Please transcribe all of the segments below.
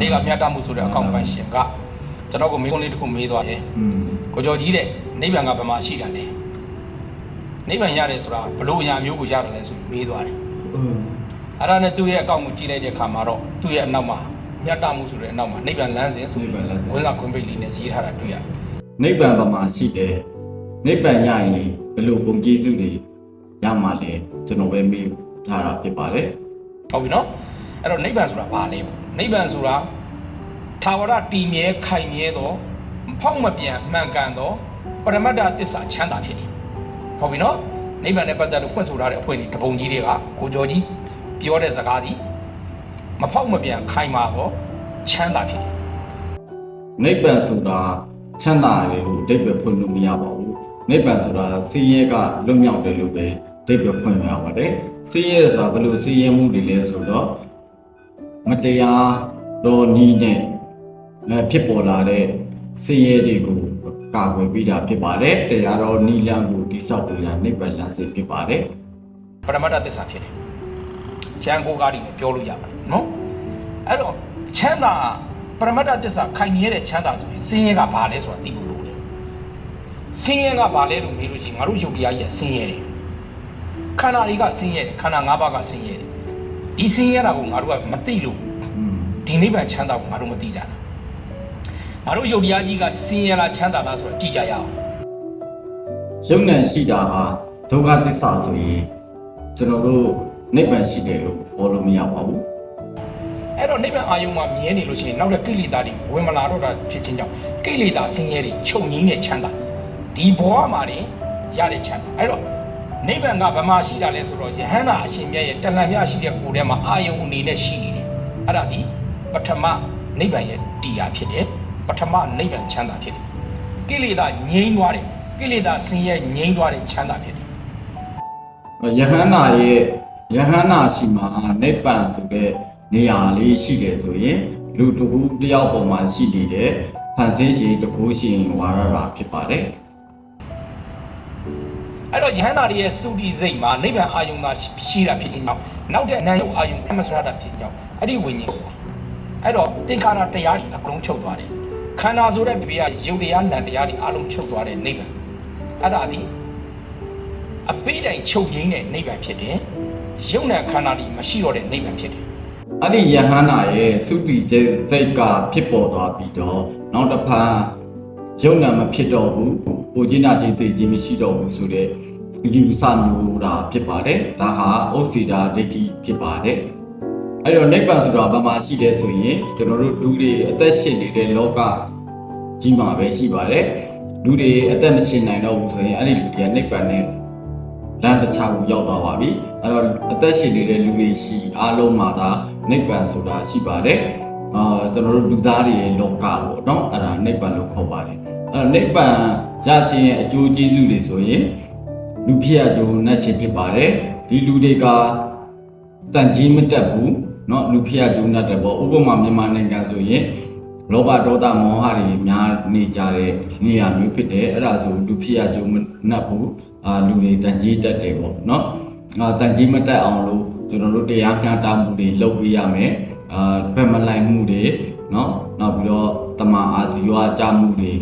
နေ့ကမြတ်တမှုဆိုတဲ့အကောင့်ပိုင်ရှင်ကကျွန်တော်ကိုမေးခွန်းလေးတစ်ခုမေးသွားတယ် อืม ကိုကျော်ကြီးတဲ့နိဗ္ဗာန်ကဘယ်မှာရှိတာလဲနိဗ္ဗာန်ရတယ်ဆိုတာဘလို့အရာမျိုးကိုရတယ်လဲဆိုပြီးမေးသွားတယ် เออ အဲ့ဒါနဲ့သူ့ရဲ့အကောင့်ကိုကြည့်လိုက်တဲ့အခါမှာတော့သူ့ရဲ့အနောက်မှာမြတ်တမှုဆိုတဲ့အနောက်မှာနိဗ္ဗာန်လမ်းစဉ်ဆိုပြီးဝင်လာခွင့်ပိတ်လေးနဲ့ရေးထားတာတွေ့ရတယ် နိဗ္ဗာန်ဘာမှာရှိတယ်နိဗ္ဗာန်ရရင်ဘယ်လိုပုံကျေးဇူးတွေရမှာလဲကျွန်တော်ပဲမေးထားတာဖြစ်ပါတယ် ဟုတ်ပြီနော် အဲ့တော့နိဗ္ဗာန်ဆိုတာဘာလဲပေါ့နိဗ္ဗာန်ဆိုတာသာဝရတည်မြဲခိုင်မြဲသောမဖောက်မပြန်မှန်ကန်သောပရမတ္တသစ္စာချမ်းသာဖြစ်တယ်ဟုတ်ပြီနော်နိဗ္ဗာန်နဲ့ပတ်သက်လို့ဖွင့်ဆိုထားတဲ့အဖွဲ့ဒီတပုံကြီးတွေကကိုကျော်ကြီးပြောတဲ့စကားဒီမဖောက်မပြန်ခိုင်မာသောချမ်းသာဖြစ်တယ်နိဗ္ဗာန်ဆိုတာချမ်းသာတယ်လို့အဓိပ္ပာယ်ဖွင့်လို့မရပါဘူးနိဗ္ဗာန်ဆိုတာစည်ရဲကလွတ်မြောက်တယ်လို့ပဲအဓိပ္ပာယ်ဖွင့်ရပါတယ်စည်ရဲဆိုတာဘယ်လိုစည်ရဲမှုတွေလဲဆိုတော့ မတရားတော်နီးနဲ့အဲဖြစ်ပေါ်လာတဲ့စည်ရဲတွေကိုကာကွယ်ပြီးတာဖြစ်ပါတယ်တရားတော်နီးလန်းကိုတိဆောက်ပေးတာနိဗ္ဗာန်လမ်းစဉ်ဖြစ်ပါတယ်ပရမတ္တသစ္စာဖြစ်တယ်။ကျမ်းကိုကားတွေနဲ့ပြောလို့ရပါတယ်နော်။အဲ့တော့ချမ်းသာပရမတ္တသစ္စာခိုင်မြဲတဲ့ချမ်းသာဆိုရင်စင်းရဲကဘာလဲဆိုတာသိဖို့လိုတယ်။စင်းရဲကဘာလဲလို့မေးလို့ရှိရင်ငါတို့ယုတ်တရားကြီးကစင်းရဲတယ်။ခန္ဓာတွေကစင်းရဲတယ်ခန္ဓာ၅ပါးကစင်းရဲတယ်။ ဒီစင်းရဲတာကိုငါတို့ကမသိလို့อืมဒီနိဗ္ဗာန်ချမ်းသာကိုငါတို့မသိကြတာ။ငါတို့ယုတ်တရားကြီးကစင်းရဲလားချမ်းသာလားဆိုတာကြည့်ကြရအောင်ယုံနံရှိတာဟာဒုက္ခသစ္စာဆိုရင်ကျွန်တော်တို့နိဗ္ဗာန်ရှိတယ်လို့ဖော်လို့မရပါဘူး။အဲ့တော့နိဗ္ဗာန်အာယုံမှာမြဲနေလို့ရှိရင်နောက်တဲ့ကိလေသာတွေဝင်မလာတော့တာဖြစ်ခြင်းကြောင့်ကိလေသာဆင်းရဲတွေချုပ်ငြိမ်းတဲ့ချမ်းသာဒီဘဝမှာနေရတဲ့ချမ်းသာအဲ့တော့ နိဗ္ဗာန်ကဗမာရှိတာလဲဆိုတော့ယဟန္တာအရှင်မြတ်ရဲ့တဏ္ဍမြရှိတဲ့ကိုယ်ထဲမှာအာယုံအနေနဲ့ရှိနေတယ်အဲ့ဒါဒီပထမနိဗ္ဗာန်ရဲ့တရားဖြစ်တယ်ပထမနိဗ္ဗာန်ချမ်းသာဖြစ်တယ်ကိလေသာငြိမ်းသွားတယ်ကိလေသာဆင်းရဲငြိမ်းသွားတဲ့ချမ်းသာဖြစ်တယ်ယဟန္တာရဲ့ယဟန္တာရှိမှာနိဗ္ဗာန်ဆိုတဲ့နေရာလေးရှိတယ်ဆိုရင်လူတစ်ခုတစ်ယောက်ပေါ်မှာရှိနေတဲ့ဖန်ဆင်းရှင်တစ်ခုရှင်ဝါရတာဖြစ်ပါတယ် အဲ့တော့ယဟန္တာတွေရဲ့သုတိစိတ်မှာနိဗ္ဗာန်အာယုံသာရှိတာဖြစ်ခြင်းကြောင့်နောက်တဲ့အနန္တအာယုံအမစရတာဖြစ်ခြင်းကြောင့်အဲ့ဒီဝိညာဉ်အဲ့တော့သင်္ခါရတရားတွေအကုန်လုံးချုပ်သွားတယ်ခန္ဓာဆိုတဲ့ဘေးကယုတ်တရားနံတရားတွေအလုံးချုပ်သွားတဲ့နိဗ္ဗာန်အဲ့ဒါဒီအပိတိုင်ချုပ်ရင်းတဲ့နိဗ္ဗာန်ဖြစ်တယ်ယုတ်နံခန္ဓာတွေမရှိတော့တဲ့နိဗ္ဗာန်ဖြစ်တယ်အဲ့ဒီယဟန္တာရဲ့သုတိကျစိတ်ကဖြစ်ပေါ်သွားပြီးတော့နောက်တစ်ဖန်ယုံနာမဖြစ်တော့ဘူး ပူခြင်းနာခြင်းသိခြင်းမရှိတော့ဘူးဆိုတဲ့ယူဆမျိုးတာဖြစ်ပါတယ်ဒါဟာဥစ္စေတာဒိဋ္ဌိဖြစ်ပါတယ်အဲ့တော့နိဗ္ဗာန်ဆိုတာဘာမှရှိတယ်ဆိုရင်ကျွန်တော်တို့လူတွေအသက်ရှင်နေတဲ့လောကကြီးမှာပဲရှိပါတယ်လူတွေအသက်မရှင်နိုင်တော့ဘူးဆိုရင်အဲ့ဒီလူတွေကနိဗ္ဗာန်နဲ့လမ်းတစ်ခြားကိုရောက်သွားပါပြီအဲ့တော့အသက်ရှင်နေတဲ့လူတွေရှိအားလုံးမှာဒါနိဗ္ဗာန်ဆိုတာရှိပါတယ်အာကျွန်တော်တို့လူသားတွေရဲ့လောကပေါ့နော်အဲ့ဒါနိဗ္ဗာန်လို့ခေါ်ပါတယ်အဲ့တော့နိဗ္ဗာန် ရခြင်းရဲ့အကျိုးကျေးဇူးတွေဆိုရင်လူဖြစ်ရကြုံနဲ့ခြင်းဖြစ်ပါတယ်ဒီလူတွေကတန်ကြီးမတက်ဘူးเนาะလူဖြစ်ရကြုံနဲ့တယ်ပေါ့ဥပမာမြန်မာနိုင်ငံဆိုရင်လောဘဒေါသမောဟတွေများနေကြတဲ့နေရာမျိုးဖြစ်တယ်အဲ့ဒါဆိုလူဖြစ်ရကြုံမနှက်ဘူးအာလူတွေတန်ကြီးတက်တယ်ပေါ့เนาะအာတန်ကြီးမတက်အောင်လို့ကျွန်တော်တို့တရားမျှတမှုတွေလုပ်ပေးရမယ်အာဘက်မလိုက်မှုတွေเนาะနောက်ပြီးတော့တမန်အာဇီဝကြမှုတွေ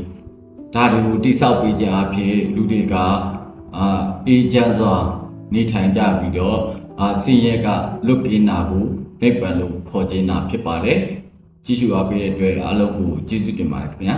ဒါတွေကိုတိဆောက်ပေးခြင်းအဖြစ်လူတွေကအာအေးချမ်းစွာနေထိုင်ကြပြီးတော့အာစင်ရက်ကလွတ်ကင်းတာကိုနိဗ္ဗာန်လို့ခေါ်ခြင်းတာဖြစ်ပါတယ်ကြည့်ရှုအားပေးတဲ့အတွက်အားလုံးကိုကျေးဇူးတင်ပါတယ်ခင်ဗျာ